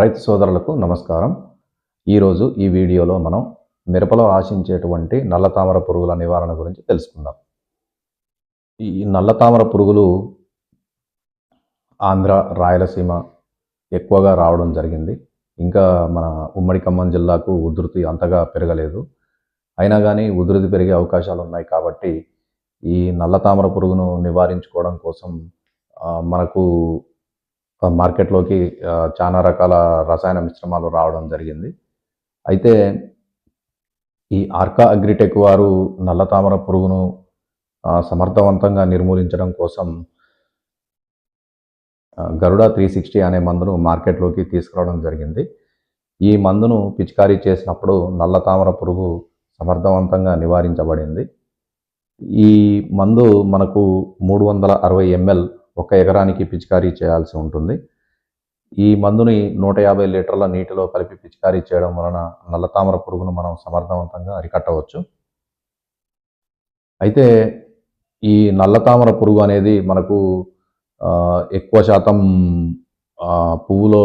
రైతు సోదరులకు నమస్కారం. ఈరోజు ఈ వీడియోలో మనం మిరపలో ఆశించేటువంటి నల్ల తామర పురుగుల నివారణ గురించి తెలుసుకుందాం. ఈ నల్ల తామర పురుగులు ఆంధ్ర రాయలసీమ ఎక్కువగా రావడం జరిగింది. ఇంకా మన ఉమ్మడి ఖమ్మం జిల్లాకు ఉధృతి అంతగా పెరగలేదు. అయినా కానీ ఉధృతి పెరిగే అవకాశాలు ఉన్నాయి కాబట్టి ఈ నల్ల తామర పురుగును నివారించుకోవడం కోసం మనకు మార్కెట్లోకి చాలా రకాల రసాయన మిశ్రమాలు రావడం జరిగింది. అయితే ఈ ఆర్కా అగ్రిటెక్ వారు నల్ల తామర పురుగును సమర్థవంతంగా నిర్మూలించడం కోసం గరుడ త్రీ సిక్స్టీ అనే మందును మార్కెట్లోకి తీసుకురావడం జరిగింది. ఈ మందును పిచికారీ చేసినప్పుడు నల్ల తామర పురుగు సమర్థవంతంగా నివారించబడింది. ఈ మందు మనకు మూడు వందల అరవై ఎంఎల్ ఒక ఎకరానికి పిచికారీ చేయాల్సి ఉంటుంది. ఈ మందుని నూట యాభై లీటర్ల నీటిలో కలిపి పిచికారీ చేయడం వలన నల్ల తామర పురుగును మనం సమర్థవంతంగా అరికట్టవచ్చు. అయితే ఈ నల్ల తామర పురుగు అనేది మనకు ఎక్కువ శాతం పువ్వులో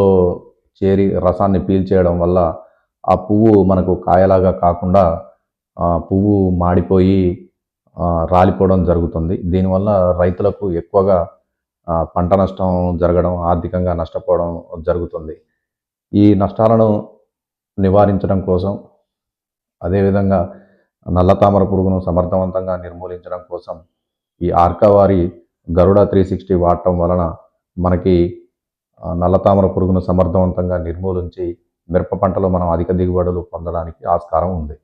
చేరి రసాన్ని పీల్చేయడం వల్ల ఆ పువ్వు మనకు కాయలాగా కాకుండా పువ్వు మాడిపోయి రాలిపోవడం జరుగుతుంది. దీనివల్ల రైతులకు ఎక్కువగా పంట నష్టం జరగడం ఆర్థికంగా నష్టపోవడం జరుగుతుంది. ఈ నష్టాలను నివారించడం కోసం అదేవిధంగా నల్ల తామర పురుగును సమర్థవంతంగా నిర్మూలించడం కోసం ఈ ఆర్కా వారి గరుడ త్రీ సిక్స్టీ వాడటం వలన మనకి నల్ల తామర పురుగును సమర్థవంతంగా నిర్మూలించి మిరప పంటలో మనం అధిక దిగుబడులు పొందడానికి ఆస్కారం ఉంది.